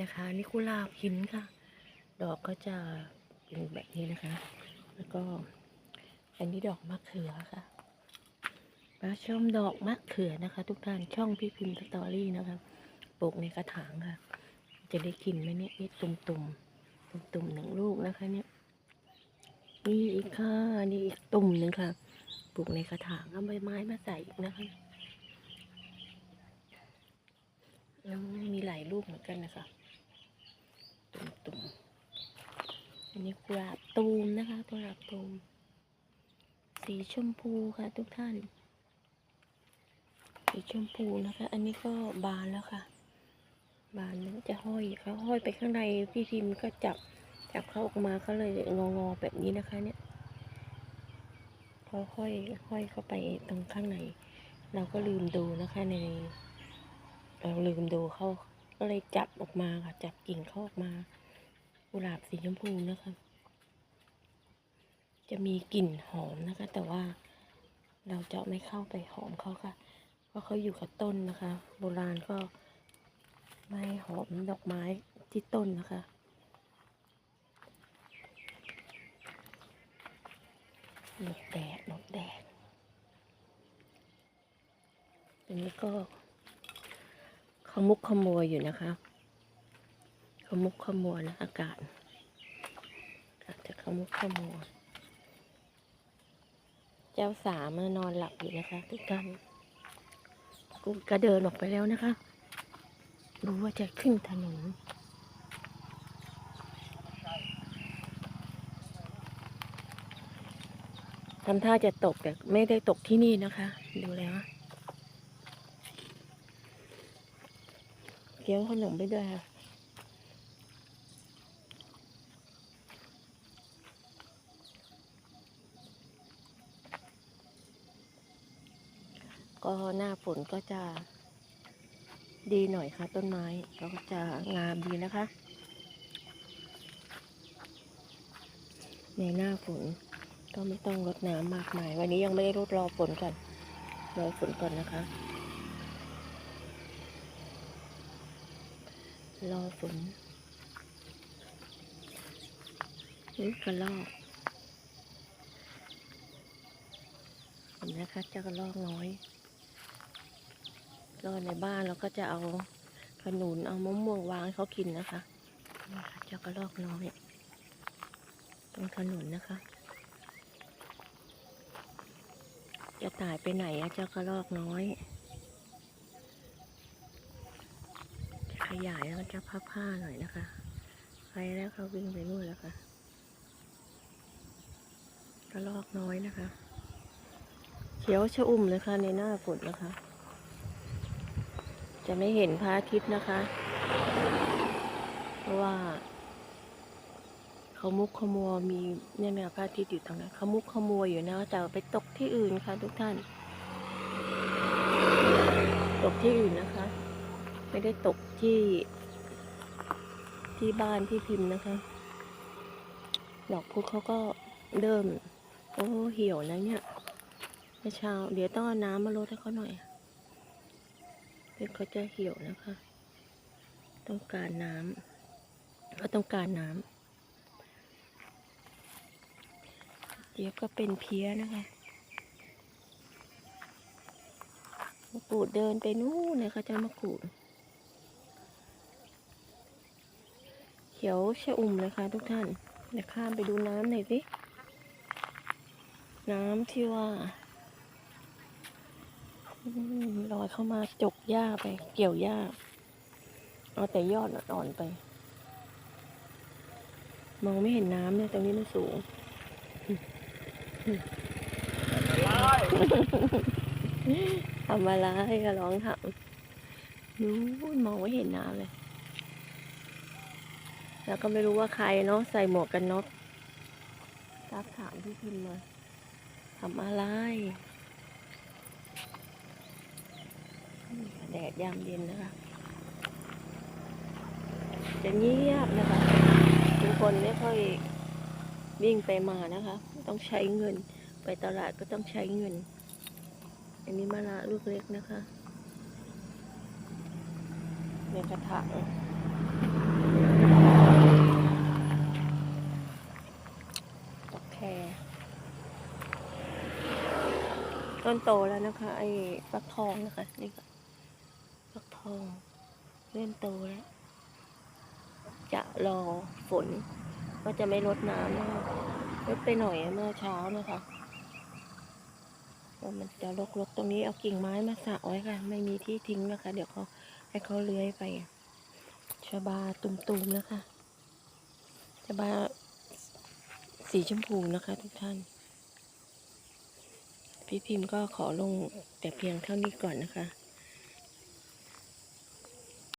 นะคะนี่กุหลาบหินค่ะ ดอกก็จะเป็นแบบนี้นะคะ แล้วก็อันนี้ดอกมะเขือค่ะมาชมดอกมะเขือนะคะ ทุกท่านช่องพี่พิมพ์สตอรี่นะคะปลูกในกระถางค่ะ จะได้กินไหมเนี่ยนี่ตุ่มตุ่มตุ่มตุ่มๆหนึ่งลูกนะคะเนี่ยนี่อีกค่ะนี่อีกตุ่มหนึ่งค่ะปลูกในกระถางเอาใบไม้มาใส่อีกนะคะแล้วมีหลายลูกเหมือนกันนะคะ ตุ่มตุ่มอันนี้กุหลาบตูมนะคะกุหลาบตูม สีชมพูค่ะทุกท่าน สีชมพูนะคะ อันนี้ก็บานแล้วค่ะ บานแล้วจะห้อยเขาห้อยไปข้างในพี่ทิมก็จับจับเขาออกมาเขาเลยงองอๆแบบนี้นะคะ เนี่ยเขาห้อยห้อยเข้าไปตรงข้างใน เราก็ลืมดูนะคะใน เราลืมดูเขา ก็เลยจับออกมาค่ะ จับกิ่งเขาออกมากุหลาบสีชมพูนะคะ จะมีกลิ่นหอมนะคะ แต่ว่าเราจะไม่เข้าไปหอมเขาค่ะ เพราะเขาอยู่กับต้นนะคะ โบราณก็ไม่หอมดอกไม้ที่ต้นนะคะหนกแดดหนกแดดอันนี้ก็ ขมุกขมัวอยู่นะคะ ขมุกขมัวนะอากาศอาจจะขมุกขมัว เจ้าสามนอนหลับอยู่นะคะทุกท่านกูก็เดินออกไปแล้วนะคะ รู้ว่าจะขึ้นถนนทำท่าจะตกแต่ไม่ได้ตกที่นี่นะคะ ดูแล้ว เกี๊ยวขนมไปด้วยค่ะก็หน้าฝนก็จะดีหน่อยค่ะ ต้นไม้ก็จะงามดีนะคะ ในหน้าฝนก็ไม่ต้องรดน้ำมากมาย วันนี้ยังไม่ได้รดรอฝนก่อนรอฝนก่อนนะคะ รอฝนนี่กระลอกเห็นนะคะเจ้ากระลอกน้อยก็ในบ้านเราก็จะเอาขนุนเอามะม่วงวางให้เขากินนะคะนี่ค่ะเจ้ากระรอกน้อยตรงถนนนะคะ จะตายไปไหนอะเจ้ากระรอกน้อยจะข ยายแล้วก็จะผ้าผ้าหน่อยนะคะ ไปแล้วเขาวิ่งไปนู่นแล้วค่ะกระรอกน้อยนะคะ เขียวชะอุ่มเลยค่ะในหน้าฝนนะคะ จะไม่เห็นพระอาทิตย์นะคะ เพราะว่าเขามุกขมัวมีเนี่ยเนี่ยพระอาทิตย์อยู่ตรงนั้นเขามุกขมัวอยู่นะแต่ไปตกที่อื่นค่ะทุกท่าน ตกที่อื่นนะคะ ไม่ได้ตกที่ที่บ้านที่พิมพ์นะคะ ดอกพุธเขาก็เริ่ม โอ้เหี่ยวนะเนี่ยเมื่อเช้า เดี๋ยวต้องเอาน้ำมาลดให้เขาหน่อยเพชรเขาจะเหี่ยวนะคะ ต้องการน้ำก็ต้องการน้ำเดี๋ยวก็เป็นเพี้ยนะคะมะกรูดเดินไปนู่นเนี่ยเขาจะมะกรูด ขียวชะอุ่มเลยค่ะทุกท่าน เดี๋ยวข้ามไปดูน้ำหน่อยสิ น้ำที่ว่าอืมลอยเข้ามาจกหญ้าไป เกี่ยวหญ้า เอาแต่ยอดอ่อนๆไป มองไม่เห็นน้ำเนี่ยตรงนี้มันสูงทำอะไรก็ร้องถามนู้นมองไม่เห็นน้ำเลย แล้วก็ไม่รู้ว่าใครเนาะใส่หมวกกันน็อกทักถามพี่พิมพ์มาทำอะไรแดดยามเย็นนะคะ จะเงียบนะคะทุกคนไม่ค่อยวิ่งไปมานะคะ ต้องใช้เงิน ไปตลาดก็ต้องใช้เงิน อันนี้มะระลูกเล็กนะคะ ในกระถาง ต้นโตแล้วนะคะ ไอ้ฟักทองนะคะ นี่ค่ะฟักทองเริ่มโตแล้ว จะรอฝน ก็จะไม่ลดน้ำนะคะลดไปหน่อยเมื่อเช้านะคะว่ามันจะรกๆตรงนี้เอากิ่งไม้มาสะไว้ค่ะ ไม่มีที่ทิ้งนะคะ เดี๋ยวเขาให้เขาเลื้อยไปชบาตุ่มๆนะคะชบาสีชมพูนะคะทุกท่าน พี่พิมพ์ก็ขอลงแต่เพียงเท่านี้ก่อนนะคะ